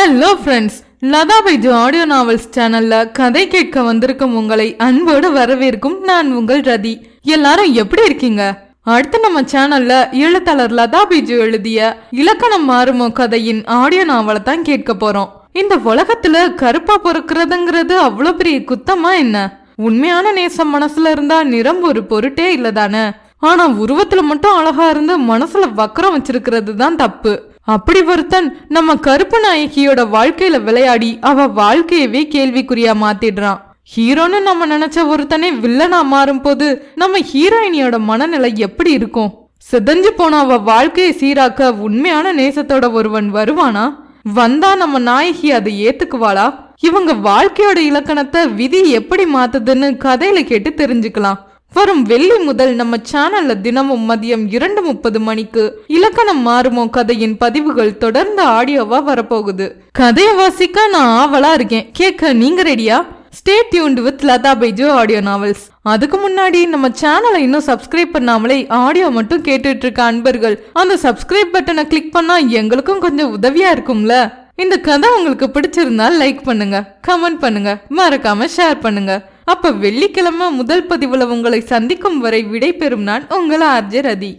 Hello friends Latha Baiju audio novels சேனல்ல கதை கேட்க வந்திருக்கும் உங்களை அன்போடு வரவேற்கும் நான் உங்கள் ரதி. எல்லாரும் எப்படி இருக்கீங்க? அடுத்து நம்ம சேனல்ல எழுத்தாளர் லதா பைஜு எழுதிய இலக்கணம் மாறுமோ கதையின் ஆடியோ நாவலை தான் கேட்க போறோம். இந்த உலகத்துல கருப்பா பொறுக்கிறதுங்கிறது அவ்வளோ பெரிய குத்தமா என்ன? உண்மையான நேசம் மனசுல இருந்தா நிறம் ஒரு பொருட்டே இல்லதானே ஆனா உருவத்துல மட்டும் அழகா இருந்து மனசுல வக்கரம் வச்சிருக்கிறது தான் தப்பு. அப்படி ஒருத்தன் நம்ம கருப்பு நாயகியோட வாழ்க்கையில விளையாடி அவ வாழ்க்கையவே கேள்விக்குறியா மாத்திடுறான். ஹீரோன்னு நம்ம நினைச்ச ஒருத்தனே வில்லனா மாறும் போது நம்ம ஹீரோயினியோட மனநிலை எப்படி இருக்கும்? சிதஞ்சு போன அவ வாழ்க்கையை சீராக்க உண்மையான நேசத்தோட ஒருவன் வருவானா? வந்தா நம்ம நாயகி அதை ஏத்துக்குவாளா? இவங்க வாழ்க்கையோட இலக்கணத்தை விதி எப்படி மாத்துதுன்னு கதையில கேட்டு தெரிஞ்சுக்கலாம். வரும் வெள்ளி முதல் நம்ம சேனல்ல தினமும் மதியம் இரண்டு முப்பது மணிக்கு இலக்கணம் மாறுமோ கதையின் பதிவுகள் தொடர்ந்து ஆடியோவா வரப்போகுது. கதையை வாசிக்க நான் ஆவலா இருக்கேன். கேட்க நீங்க ரெடியா stay tuned with Latha Baiju audio novels அதுக்கு முன்னாடி நம்ம சேனலை இன்னும் சப்ஸ்கிரைப் பண்ணாமலே ஆடியோ மட்டும் கேட்டுட்டு இருக்க அன்பர்கள் அந்த சப்ஸ்கிரைப் பட்டனை கிளிக் பண்ணா எங்களுக்கும் கொஞ்சம் உதவியா இருக்கும்ல? இந்த கதை உங்களுக்கு பிடிச்சிருந்தா லைக் பண்ணுங்க கமெண்ட் பண்ணுங்க மறக்காம ஷேர் பண்ணுங்க. அப்ப வெள்ளிக்கிழமை முதல் பதிவுல உங்களை சந்திக்கும் வரை விடை பெறும் நான் உங்கள் ஆர்ஜே ரதி.